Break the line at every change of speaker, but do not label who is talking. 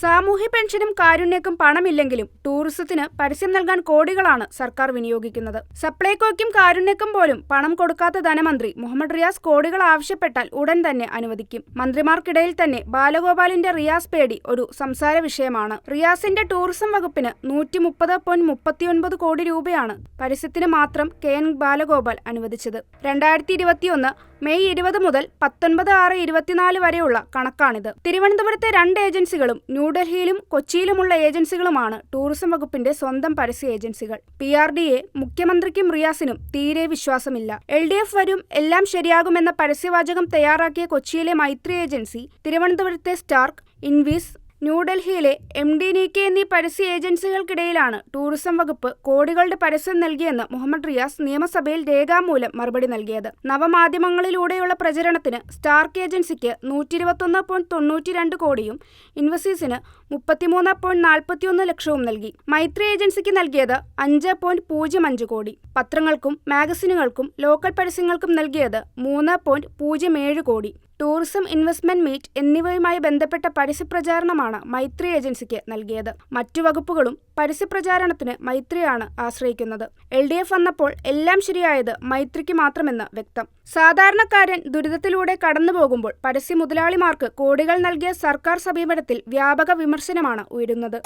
സാമൂഹ്യ പെൻഷനും കാരുണ്യക്കും പണമില്ലെങ്കിലും ടൂറിസത്തിന് പരസ്യം നൽകാൻ കോടികളാണ് സർക്കാർ വിനിയോഗിക്കുന്നത്. സപ്ലൈകോയ്ക്കും കാരുണ്യക്കും പോലും പണം കൊടുക്കാത്ത ധനമന്ത്രി മുഹമ്മദ് റിയാസ് കോടികൾ ആവശ്യപ്പെട്ടാൽ ഉടൻ തന്നെ അനുവദിക്കും. മന്ത്രിമാർക്കിടയിൽ തന്നെ ബാലഗോപാലിന്റെ റിയാസ് പേടി ഒരു സംസാര വിഷയമാണ്. റിയാസിന്റെ ടൂറിസം വകുപ്പിന് നൂറ്റി മുപ്പത് പോയിന്റ് മുപ്പത്തിയൊൻപത് കോടി രൂപയാണ് പരസ്യത്തിന് മാത്രം കെ എൻ ബാലഗോപാൽ അനുവദിച്ചത്. രണ്ടായിരത്തി ഇരുപത്തിയൊന്ന് മെയ് ഇരുപത് മുതൽ പത്തൊൻപത് ആറ് ഇരുപത്തിനാല് വരെയുള്ള കണക്കാണിത്. തിരുവനന്തപുരത്തെ രണ്ട് ഏജൻസികളും ന്യൂഡൽഹിയിലും കൊച്ചിയിലുമുള്ള ഏജൻസികളുമാണ് ടൂറിസം വകുപ്പിന്റെ സ്വന്തം പരസ്യ ഏജൻസികൾ. പി ആർ ഡി എ മുഖ്യമന്ത്രിക്കും റിയാസിനും തീരെ വിശ്വാസമില്ല. എൽ ഡി എഫ് വരും എല്ലാം ശരിയാകുമെന്ന പരസ്യവാചകം തയ്യാറാക്കിയ കൊച്ചിയിലെ മൈത്രി ഏജൻസി തിരുവനന്തപുരത്തെ സ്റ്റാർക്ക് ഇൻവീസ് ന്യൂഡൽഹിയിലെ എം ഡി നീക്കെ എന്നീ പരസ്യ ഏജൻസികൾക്കിടയിലാണ് ടൂറിസം വകുപ്പ് കോടികളുടെ പരസ്യം നൽകിയെന്ന് മുഹമ്മദ് റിയാസ് നിയമസഭയിൽ രേഖാമൂലം മറുപടി നൽകിയത്. നവമാധ്യമങ്ങളിലൂടെയുള്ള പ്രചരണത്തിന് സ്റ്റാർക്ക് ഏജൻസിക്ക് നൂറ്റി ഇരുപത്തൊന്ന് പോയിന്റ് തൊണ്ണൂറ്റി രണ്ട് കോടിയും ഇൻവസീസിന് മുപ്പത്തിമൂന്ന് പോയിന്റ് നാൽപ്പത്തിയൊന്ന് ലക്ഷവും നൽകി. മൈത്രി ഏജൻസിക്ക് നൽകിയത് അഞ്ച് പോയിന്റ് പൂജ്യം അഞ്ച് കോടി. പത്രങ്ങൾക്കും മാഗസിനുകൾക്കും ലോക്കൽ പരസ്യങ്ങൾക്കും നൽകിയത് മൂന്ന് പോയിന്റ് പൂജ്യം ഏഴ് കോടി. ടൂറിസം ഇൻവെസ്റ്റ്മെന്റ് മീറ്റ് എന്നിവയുമായി ബന്ധപ്പെട്ട പരസ്യപ്രചാരണമാണ് മൈത്രി ഏജൻസിക്ക് നൽകിയത്. മറ്റു വകുപ്പുകളും പരസ്യപ്രചാരണത്തിന് മൈത്രിയാണ് ആശ്രയിക്കുന്നത്. എൽ ഡി എഫ് വന്നപ്പോൾ എല്ലാം ശരിയായത് മൈത്രിക്ക് മാത്രമെന്ന് വ്യക്തം. സാധാരണക്കാരൻ ദുരിതത്തിലൂടെ കടന്നുപോകുമ്പോൾ പരസ്യ മുതലാളിമാർക്ക് കോടികൾ നൽകിയ സർക്കാർ സമീപനത്തിൽ വ്യാപക വിമർശനമാണ് ഉയരുന്നത്.